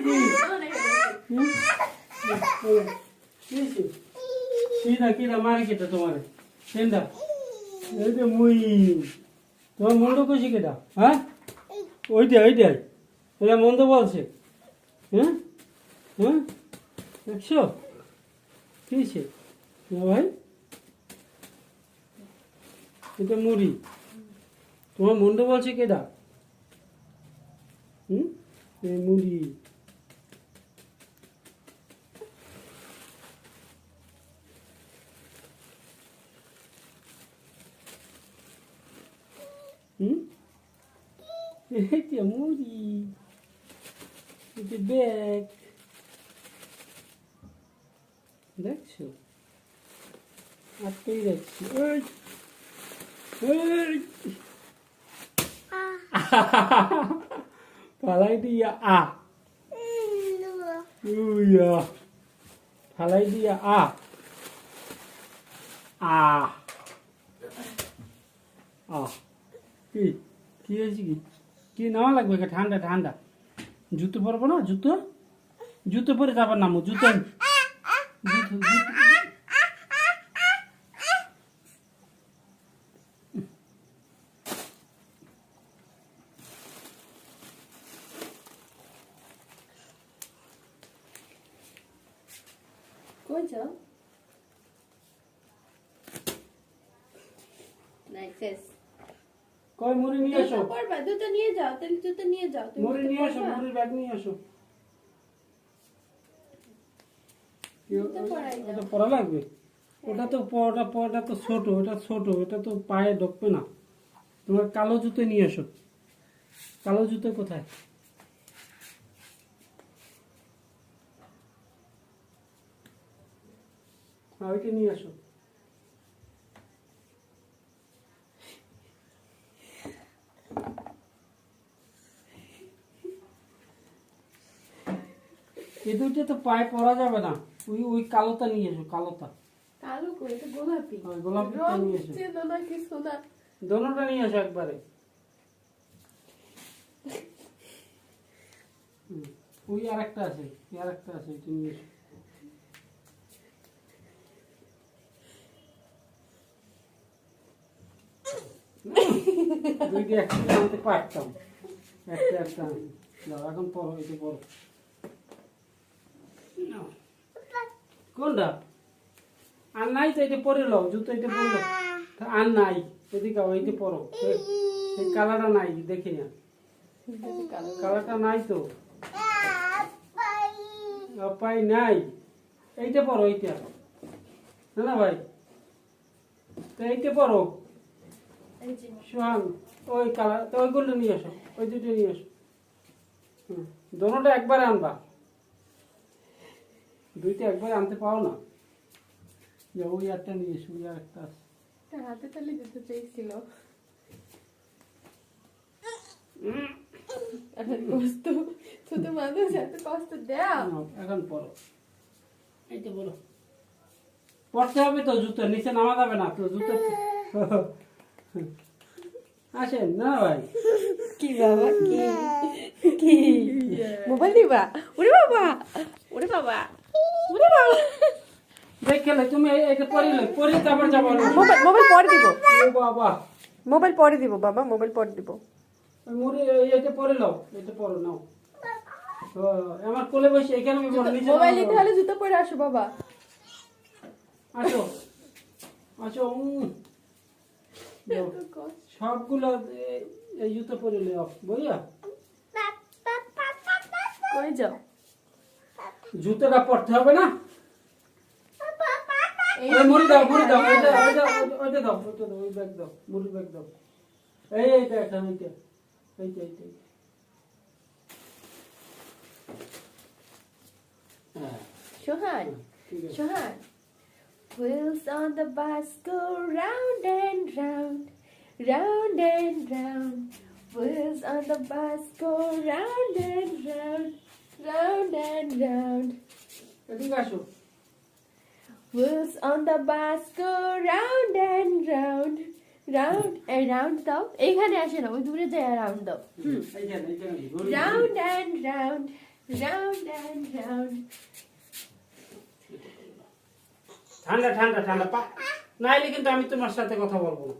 কি হুম? বলো, কি হয়েছে? কিরা কিরা মারে কেটা তোমার মন্দ কইছি কেটা হ্যাঁ ওইটা ওইটাই এটা মন্দ বলছে হ্যাঁ হ্যাঁ একশো কি ভাই এটা মুড়ি তোমার মন্দ বলছে কেটা হুম মুড়ি হুম এটা মুড়ি এটা ব্যাগ দেখছ আটকেই যাচ্ছি ওই ওই ফালাই দিয়া আ উইয়া ফালাই দিয়া আ আ আ কি? কি হয়েছে কি? কি নেওয়া লাগবে? ঠান্ডা ঠান্ডা। জুতো পরবো না? জুতো? জুতো পরে যাবার নামো জুতো। কই নাইস শেষ কই মুড়ি নিয়ে এসো। পরবা জুতো নিয়ে যাও তাহলে জুতো নিয়ে যাও তুমি মুড়ি নিয়ে এসো? মুড়ির ব্যাগ নিয়ে এসো। ওটা পরা লাগবে? ওটা তো ওটা ওটা তো ছোট ওটা ছোট ওটা তো পায়ে ঢুকবে না। তোমার কালো জুতো নিয়ে এসো। কালো জুতো কোথায়? হ্যাঁ ওইটা নিয়ে আসো এই দুইটা তো পায়ে পরা যাবে না। ওই ওই কালোটা নিয়ে এসো কালোটা। কালো করে তো গোলাপি। গোলাপিটা নিয়ে এসো। না কিছু না। দোনোটা নিয়ে আসো একবারে। ওই আর একটা আছে আর একটা আছে ওইটা নিয়ে এসো। দুইটা একসাথে আনতে পারতাম। একটা একটা। এখন পড়ো এটা পড়ো। কোনটা? আর নাই তো এটা পরে লও, জুতো এটা পরলো। আর নাই, এদিকে এইটা পরো। কালারটা নাই, দেখি না। কালারটা নাই তো। পাই নাই। এইটা পরো, এইটা। না না ভাই। তো এইটা পরো। সোহান, ওই কালার, তো ওইগুলো নিয়ে আসো, ওই দুটো নিয়ে আসো। দোনোটা একবারে আনবা। দুইটা একবারে আনতে পাও না। যে ওই একটা নিয়ে এসো ওই আর একটা আছে। তার হাতে তালে যেতে চাইছিল এখন কষ্ট ছোট মানুষ এত কষ্ট দেও নাও, এখন পড়ো। এই তো বলো। পড়তে হবে তো জুতো নিচে নামা যাবে না তো জুতো। আসেন না ভাই? কি বাবা কি? কি? মোবাইল দিবা? ওরে বাবা ওরে বাবা। দেখলে তুমি তারপর যাব মোবাইল মোবাইল পরে দিব। বাবা। মোবাইল পরে দিব বাবা মোবাইল পরে দিব। ওই এটা পরে নাও এটা পরো নাও। ও, আমার কোলে বসে এখানে আমি মোবাইল নিতে হলে জুতো পরে আসো বাবা। আসো। আসো উম। সবগুলো এই জুতো পরে নাও বইয়া। কই যাও? জুতোটা পরতে হবে না মুড়ি দাও মুড়ি দাও ওইটা ওইটা ওইটা দাও ওইটা দাও ওই ব্যাগ দাও মুড়ি ব্যাগ দাও এই এইটা এটা এইটা এইটা এইটা এইটা। হ্যাঁ সোহান Sohan Wheels on the bus go round and round, round and round. Wheels on the bus go round and round, round and round. Wheels on the bus go round and round, round and round দাও এইখানে আসে না ওই দূরে যায় round দাও round and round, round and round. ঠান্ডা ঠান্ডা ঠান্ডা পা নাইলে কিন্তু আমি তোমার সাথে কথা বলব না